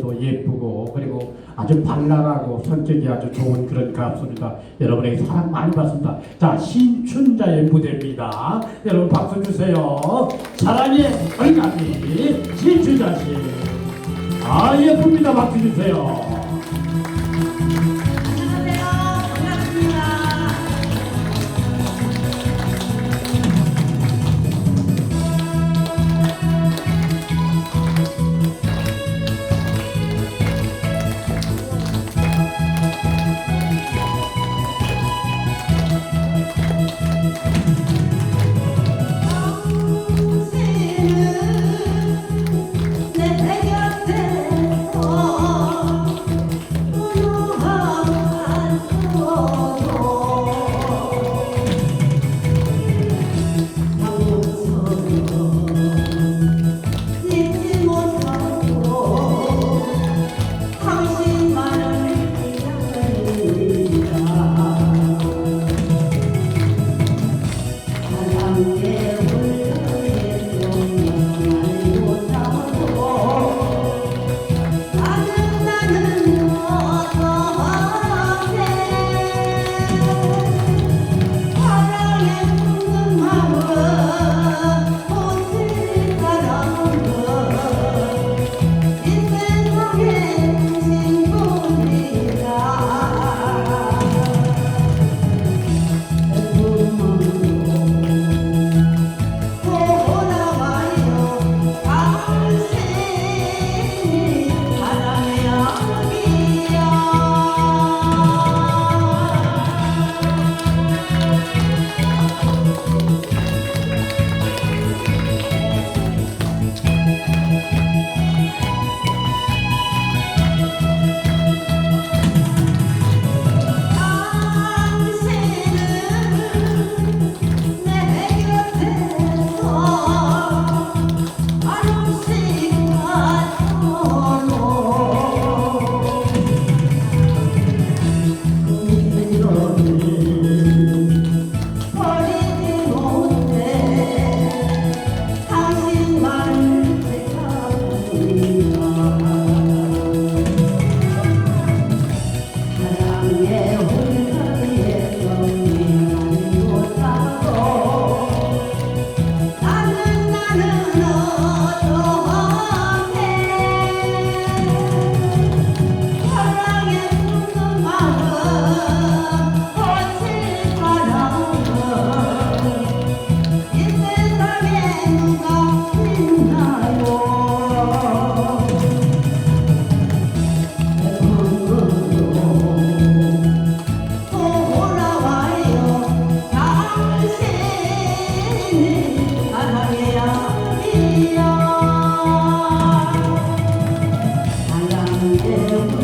보면서도 예쁘고 그리고 아주 발랄하고 성격이 아주 좋은 그런 가수입니다. 여러분에게 사랑 많이 받습니다. 자 신춘자의 무대입니다. 여러분 박수 주세요. 사랑의 얼간이 신춘자 씨. 아 예쁩니다. 박수 주세요. Sunday. 너.